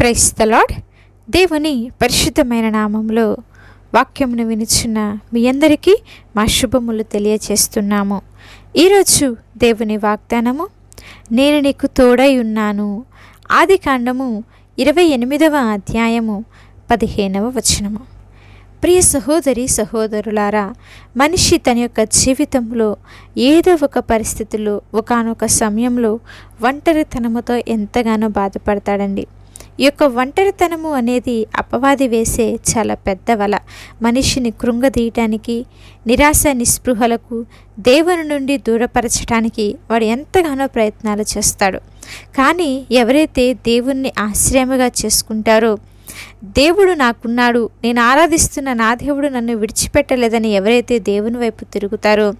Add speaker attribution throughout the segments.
Speaker 1: Price the దేవుని పరిశుద్ధమైన నామంలో వాక్యమును వినిచున్న మీ అందరికీ మా శుభములు తెలియచేస్తున్నాము. ఈరోజు దేవుని వాగ్దానము నేను నీకు తోడై ఉన్నాను. ఆది కాండము ఇరవై ఎనిమిదవ అధ్యాయము పదిహేనవ వచనము. ప్రియ సహోదరి సహోదరులారా మనిషి తన యొక్క జీవితంలో ఏదో ఒక పరిస్థితిలో ఒకానొక సమయంలో ఒంటరితనముతో ఎంతగానో బాధపడతాడండి. ఈ యొక్క ఒంటరితనము అనేది అపవాది వేసే చాలా పెద్ద వల. మనిషిని కృంగదీయటానికి నిరాశ నిస్పృహలకు దేవుని నుండి దూరపరచడానికి వాడు ఎంతగానో ప్రయత్నాలు చేస్తాడు. కానీ ఎవరైతే దేవుణ్ణి ఆశ్రయముగా చేసుకుంటారో దేవుడు నాకున్నాడు నేను ఆరాధిస్తున్న నా దేవుడు నన్ను విడిచిపెట్టలేదని ఎవరైతే దేవుని వైపు తిరుగుతారో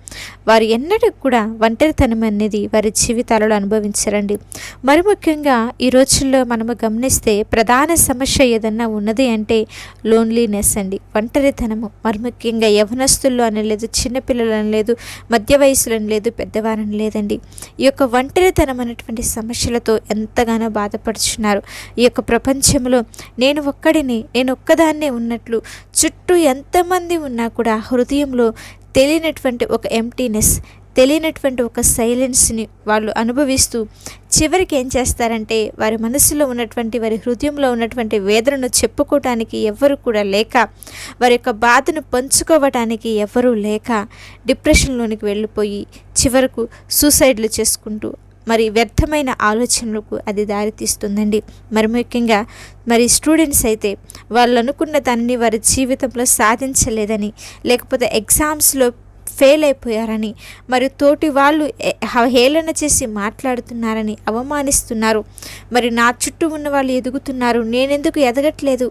Speaker 1: వారు ఎన్నటికి కూడా ఒంటరితనం అనేది వారి జీవితాలలో అనుభవించరండి. మరి ముఖ్యంగా ఈ రోజుల్లో మనము గమనిస్తే ప్రధాన సమస్య ఏదన్నా ఉన్నది అంటే లోన్లీనెస్ అండి ఒంటరితనము. మరి ముఖ్యంగా యవనస్తుల్లో అని లేదు చిన్నపిల్లలు లేదు మధ్య వయసులని లేదు పెద్దవారని లేదండి. ఈ యొక్క ఒంటరితనం అనేటువంటి సమస్యలతో ఎంతగానో బాధపడుచున్నారు. ఈ యొక్క ప్రపంచంలో నేను ఒక్క నేను ఒక్కదాన్నే ఉన్నట్లు చుట్టూ ఎంతమంది ఉన్నా కూడా హృదయంలో తెలియనటువంటి ఒక ఎంటీనెస్ తెలియనటువంటి ఒక సైలెన్స్ని వాళ్ళు అనుభవిస్తూ చివరికి ఏం చేస్తారంటే వారి మనసులో ఉన్నటువంటి వారి హృదయంలో ఉన్నటువంటి వేదనను చెప్పుకోవటానికి ఎవ్వరు కూడా లేక వారి యొక్క బాధను పంచుకోవటానికి ఎవరూ లేక డిప్రెషన్లోనికి వెళ్ళిపోయి చివరకు సూసైడ్లు చేసుకుంటూ మరి వ్యర్థమైన ఆలోచనలకు అది దారితీస్తుందండి. మరి ముఖ్యంగా మరి స్టూడెంట్స్ అయితే వాళ్ళు అనుకున్న దానిని వారి జీవితంలో సాధించలేదని లేకపోతే ఎగ్జామ్స్లో ఫెయిల్ అయిపోయారని మరి తోటి వాళ్ళు హేళన చేసి మాట్లాడుతున్నారని అవమానిస్తున్నారు. మరి నా చుట్టూ ఉన్న వాళ్ళు ఎదుగుతున్నారు నేనెందుకు ఎదగట్లేదు?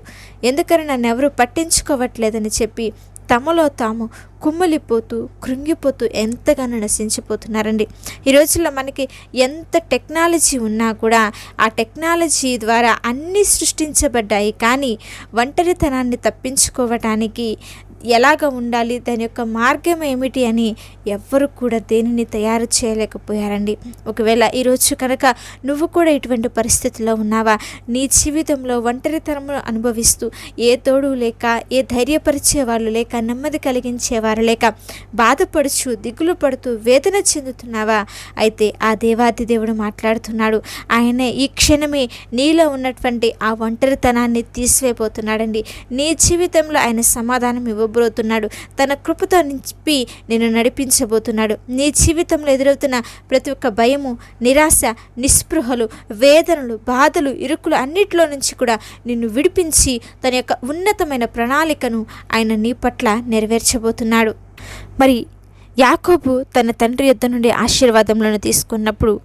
Speaker 1: ఎందుకని నన్ను ఎవరు పట్టించుకోవట్లేదని చెప్పి తమలో తాము కుమ్మలిపోతూ కృంగిపోతూ ఎంతగానో నశించిపోతున్నారండి. ఈ రోజుల్లో మనకి ఎంత టెక్నాలజీ ఉన్నా కూడా ఆ టెక్నాలజీ ద్వారా అన్నీ సృష్టించబడ్డాయి. కానీ ఒంటరితనాన్ని తప్పించుకోవటానికి ఎలాగ ఉండాలి? దాని యొక్క మార్గం ఏమిటి అని ఎవ్వరు కూడా దేనిని తయారు చేయలేకపోయారండి. ఒకవేళ ఈరోజు కనుక నువ్వు కూడా ఇటువంటి పరిస్థితిలో ఉన్నావా? నీ జీవితంలో ఒంటరితనము అనుభవిస్తూ ఏ తోడు లేక ఏ ధైర్యపరిచే వాళ్ళు లేక నెమ్మది కలిగించే లేక బాధపడుచు దిగులు పడుతూ వేదన చెందుతున్నావా? అయితే ఆ దేవాది దేవుడు మాట్లాడుతున్నాడు. ఆయనే ఈ క్షణమే నీలో ఉన్నటువంటి ఆ ఒంటరితనాన్ని తీసివేయబోతున్నాడండి. నీ జీవితంలో ఆయన సమాధానం ఇవ్వబోతున్నాడు. తన కృపతో నింపి నేను నడిపించబోతున్నాడు. నీ జీవితంలో ఎదురవుతున్న ప్రతి ఒక్క భయము నిరాశ నిస్పృహలు వేదనలు బాధలు ఇరుకులు అన్నిటిలో నుంచి కూడా నిన్ను విడిపించి తన యొక్క ఉన్నతమైన ప్రణాళికను ఆయన నీ పట్ల నెరవేర్చబోతున్నాడు. మరి యాకోబు తన తండ్రి యుద్ధ నుండి ఆశీర్వాదంలను తీసుకున్నప్పుడు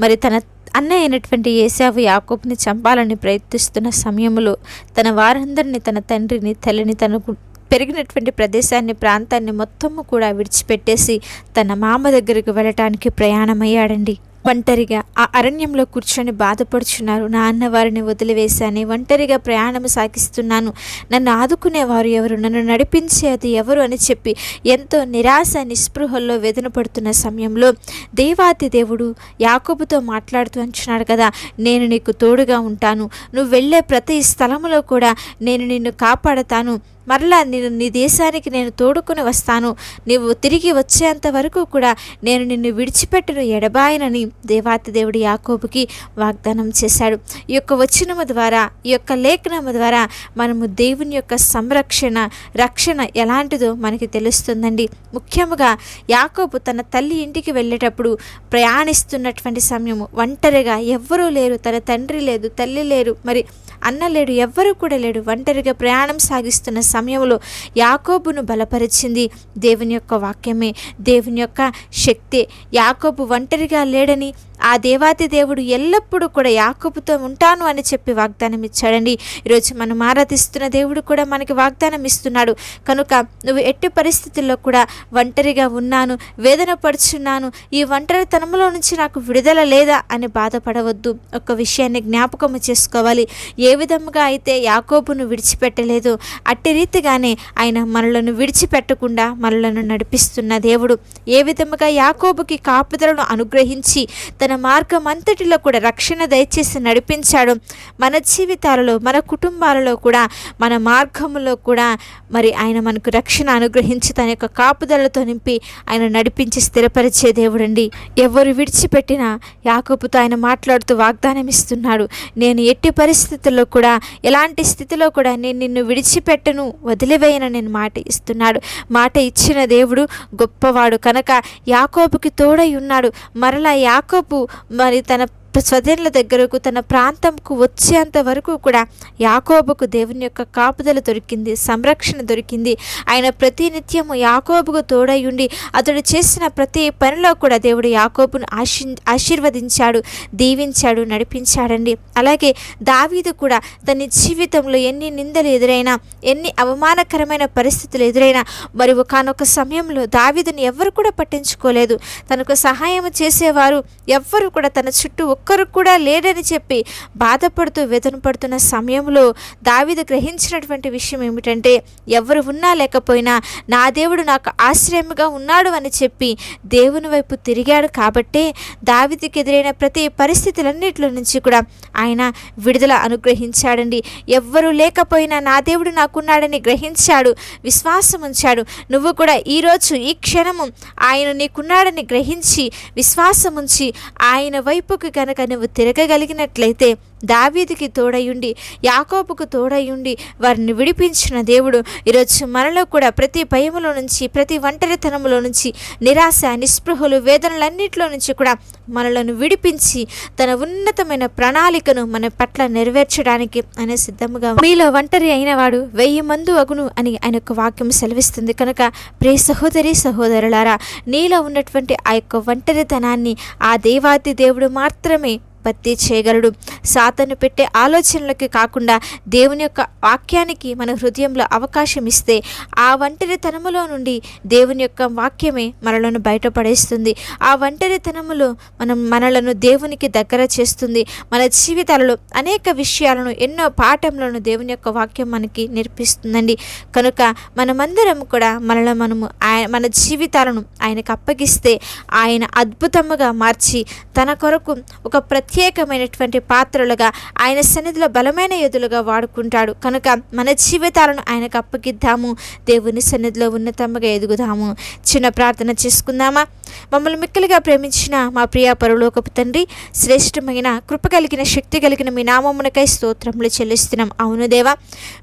Speaker 1: మరి తన అన్నయ్య అయినటువంటి ఏసావు యాకోబుని చంపాలని ప్రయత్నిస్తున్న సమయంలో తన వారందరినీ తన తండ్రిని తల్లిని తనకు పెరిగినటువంటి ప్రదేశాన్ని ప్రాంతాన్ని మొత్తము కూడా విడిచిపెట్టేసి తన మామ దగ్గరికి వెళ్ళటానికి ప్రయాణమయ్యాడండి. ఒంటరిగా ఆ అరణ్యంలో కూర్చొని బాధపడుచున్నారు. నాన్న వారిని వదిలివేశాను ఒంటరిగా ప్రయాణం సాగిస్తున్నాను. నన్ను ఆదుకునేవారు ఎవరు? నన్ను నడిపించేది ఎవరు అని చెప్పి ఎంతో నిరాశ నిస్పృహల్లో వేదన పడుతున్న సమయంలో దేవాతి దేవుడు యాకోబుతో మాట్లాడుతూ అంటున్నాడు కదా నేను నీకు తోడుగా ఉంటాను. నువ్వు వెళ్ళే ప్రతి స్థలములో కూడా నేను నిన్ను కాపాడతాను. మరలా నేను నీ దేశానికి నేను తోడుకొని వస్తాను. నీవు తిరిగి వచ్చేంత వరకు కూడా నేను నిన్ను విడిచిపెట్టను ఎడబాయనని దేవాతి దేవుడు యాకోబుకి వాగ్దానం చేశాడు. ఈ యొక్క వచనము ద్వారా ఈ యొక్క లేఖనము ద్వారా మనము దేవుని యొక్క సంరక్షణ రక్షణ ఎలాంటిదో మనకి తెలుస్తుందండి. ముఖ్యముగా యాకోబు తన తల్లి ఇంటికి వెళ్ళేటప్పుడు ప్రయాణిస్తున్నటువంటి సమయము. ఒంటరిగా ఎవ్వరూ లేరు తన తండ్రి లేదు తల్లి లేరు. మరి అన్న లేడు ఎవ్వరూ కూడా లేడు. ఒంటరిగా ప్రయాణం సాగిస్తున్న సమయంలో యాకోబును బలపరిచింది దేవుని యొక్క వాక్యమే. దేవుని యొక్క శక్తి. యాకోబు ఒంటరిగా లేడని ఆ దేవాతి దేవుడు ఎల్లప్పుడూ కూడా యాకోబుతో ఉంటాను అని చెప్పి వాగ్దానం ఇచ్చాడండి. ఈరోజు మనం ఆరాధిస్తున్న దేవుడు కూడా మనకి వాగ్దానం ఇస్తున్నాడు. కనుక నువ్వు ఎట్టి పరిస్థితుల్లో కూడా ఒంటరిగా ఉన్నాను వేదన పడుచున్నాను ఈ ఒంటరితనంలో నుంచి నాకు విడుదల లేదా అని బాధపడవద్దు. ఒక విషయాన్ని జ్ఞాపకం చేసుకోవాలి. ఏ విధముగా అయితే యాకోబును విడిచిపెట్టలేదు. అట్టి రీతిగానే ఆయన మనలను విడిచిపెట్టకుండా మనలను నడిపిస్తున్న దేవుడు. ఏ విధముగా యాకోబుకి కాపుదలను అనుగ్రహించి తన మార్గం అంతటిలో కూడా రక్షణ దయచేసి నడిపించాడు. మన జీవితాలలో మన కుటుంబాలలో కూడా మన మార్గంలో కూడా మరి ఆయన మనకు రక్షణ అనుగ్రహించి తన యొక్క కాపుదలతో నింపి ఆయన నడిపించి స్థిరపరిచే దేవుడండి. ఎవరు విడిచిపెట్టినా యాకోబుతో ఆయన మాట్లాడుతూ వాగ్దానం ఇస్తున్నాడు నేను ఎట్టి పరిస్థితుల్లో కూడా ఎలాంటి స్థితిలో కూడా నేను నిన్ను విడిచిపెట్టను వదిలివేయను నేను మాట ఇస్తున్నాడు. మాట ఇచ్చిన దేవుడు గొప్పవాడు. కనుక యాకోబుకి తోడై ఉన్నాడు. మరలా యాకోబు మరి తన స్వదేనుల దగ్గరకు తన ప్రాంతంకు వచ్చేంత వరకు కూడా యాకోబుకు దేవుని యొక్క కాపుదల దొరికింది సంరక్షణ దొరికింది. ఆయన ప్రతినిత్యము యాకోబుకు తోడై ఉండి అతడు చేసిన ప్రతి పనిలో కూడా దేవుడు యాకోబును ఆశీ ఆశీర్వదించాడు దీవించాడు నడిపించాడండి. అలాగే దావీదు కూడా తన జీవితంలో ఎన్ని నిందలు ఎదురైనా ఎన్ని అవమానకరమైన పరిస్థితులు ఎదురైనా మరి ఒకనొక సమయంలో దావీదుని ఎవరు కూడా పట్టించుకోలేదు. తనకు సహాయం చేసేవారు ఎవ్వరు కూడా తన చుట్టూ ఒక్కరు కూడా లేడని చెప్పి బాధపడుతూ వేదన పడుతున్న సమయంలో దావిద గ్రహించినటువంటి విషయం ఏమిటంటే ఎవరు ఉన్నా లేకపోయినా నా దేవుడు నాకు ఆశ్రయముగా ఉన్నాడు అని చెప్పి దేవుని వైపు తిరిగాడు కాబట్టే దావిదికి ఎదురైన ప్రతి పరిస్థితులన్నిటిలో నుంచి కూడా ఆయన విడుదల అనుగ్రహించాడండి. ఎవ్వరూ లేకపోయినా నా దేవుడు నాకున్నాడని గ్రహించాడు విశ్వాసం ఉంచాడు. నువ్వు కూడా ఈరోజు ఈ క్షణము ఆయన నీకున్నాడని గ్రహించి విశ్వాసం ఉంచి ఆయన వైపుకి కనుక నువ్వు తిరగగలిగినట్లయితే దావీదికి తోడయుండి యాకోబుకు తోడయుండి వారిని విడిపించిన దేవుడు ఈరోజు మనలో కూడా ప్రతి భయములో నుంచి ప్రతి ఒంటరితనములో నుంచి నిరాశ నిస్పృహలు వేదనలన్నింటిలో నుంచి కూడా మనలను విడిపించి తన ఉన్నతమైన ప్రణాళికను మన పట్ల నెరవేర్చడానికి ఆయన సిద్ధముగా మీలో ఒంటరి అయినవాడు వెయ్యి మందు అగును అని ఆయన యొక్క వాక్యం సెలవిస్తుంది. కనుక ప్రే సహోదరి సహోదరులారా నీలో ఉన్నటువంటి ఆ యొక్క ఒంటరితనాన్ని ఆ దేవాతి దేవుడు మాత్రమే ఉత్పత్తి చేయగలడు. సాతను పెట్టే ఆలోచనలకి కాకుండా దేవుని యొక్క వాక్యానికి మన హృదయంలో అవకాశం ఇస్తే ఆ ఒంటరితనములో నుండి దేవుని యొక్క వాక్యమే మనలను బయటపడేస్తుంది. ఆ ఒంటరితనములో మనం మనలను దేవునికి దగ్గర చేస్తుంది. మన జీవితాలలో అనేక విషయాలను ఎన్నో పాఠములను దేవుని యొక్క వాక్యం మనకి నేర్పిస్తుందండి. కనుక మనమందరం కూడా మనలో మనము ఆయన మన జీవితాలను ఆయనకు అప్పగిస్తే ఆయన అద్భుతముగా మార్చి తన కొరకు ఒక ప్రత్యేకమైనటువంటి పాత్రలుగా ఆయన సన్నిధిలో బలమైన ఎదులుగా వాడుకుంటాడు. కనుక మన జీవితాలను ఆయనకు అప్పగిద్దాము. దేవుని సన్నిధిలో ఉన్నతముగా ఎదుగుదాము. చిన్న ప్రార్థన చేసుకుందామా? మమ్మల్ని మిక్కలుగా ప్రేమించిన మా ప్రియ పరలోకపు తండ్రి శ్రేష్టమైన కృప కలిగిన శక్తి కలిగిన మీ నామమునకై స్తోత్రములు చెల్లిస్తున్నాం. అవును దేవా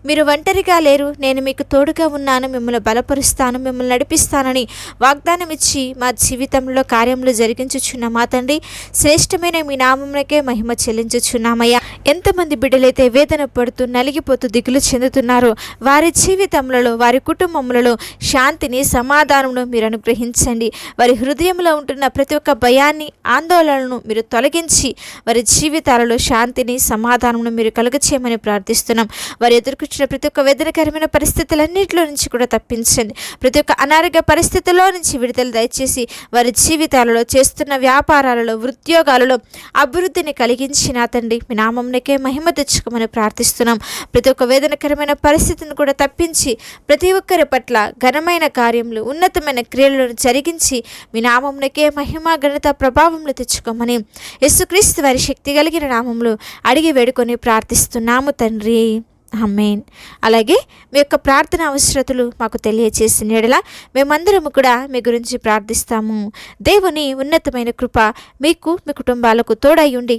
Speaker 1: మీరు ఒంటరిగా లేరు. నేను మీకు తోడుగా ఉన్నాను. మిమ్మల్ని బలపరుస్తాను. మిమ్మల్ని నడిపిస్తానని వాగ్దానం ఇచ్చి మా జీవితంలో కార్యములు జరిగించుచున్న మా తండ్రి శ్రేష్టమైన మీ నామమునకే మహిమ చెల్లించుచున్నామయ్యా. ఎంతమంది బిడ్డలైతే వేదన పడుతూ నలిగిపోతూ దిగులు చెందుతున్నారో వారి జీవితములలో వారి కుటుంబములలో శాంతిని సమాధానమును మీరు అనుగ్రహించండి. వారి హృదయంలో ఉంటున్న ప్రతి ఒక్క భయాన్ని ఆందోళనను మీరు తొలగించి వారి జీవితాలలో శాంతిని సమాధానమును మీరు కలుగచేయమని ప్రార్థిస్తున్నాం. వారు ఎదుర్కొచ్చిన ప్రతి ఒక్క వేదనకరమైన పరిస్థితులన్నింటిలో నుంచి కూడా తప్పించండి. ప్రతి ఒక్క అనారోగ్య పరిస్థితుల్లో నుంచి విడుదల దయచేసి వారి జీవితాలలో చేస్తున్న వ్యాపారాలలో ఉద్యోగాలలో అభివృద్ధిని కలిగించిన తండ్రి మీ నామంనకే మహిమ తెచ్చుకోమని ప్రార్థిస్తున్నాం. ప్రతి ఒక్క వేదనకరమైన పరిస్థితిని కూడా తప్పించి ప్రతి ఒక్కరి పట్ల ఘనమైన కార్యములు ఉన్నతమైన క్రియలను జరిగించి మీ నామంనకే మహిమ ఘనత ప్రభావంలో తెచ్చుకోమని యేసుక్రీస్తు వారి శక్తి కలిగిన నామంలో అడిగి వేడుకొని ప్రార్థిస్తున్నాము తండ్రి. అమ్మేన్ అలాగే మీ యొక్క ప్రార్థన అవసరతలు మాకు తెలియచేసిన ఎడల మేమందరము కూడా మీ గురించి ప్రార్థిస్తాము. దేవుని ఉన్నతమైన కృప మీకు మీ కుటుంబాలకు తోడై ఉండి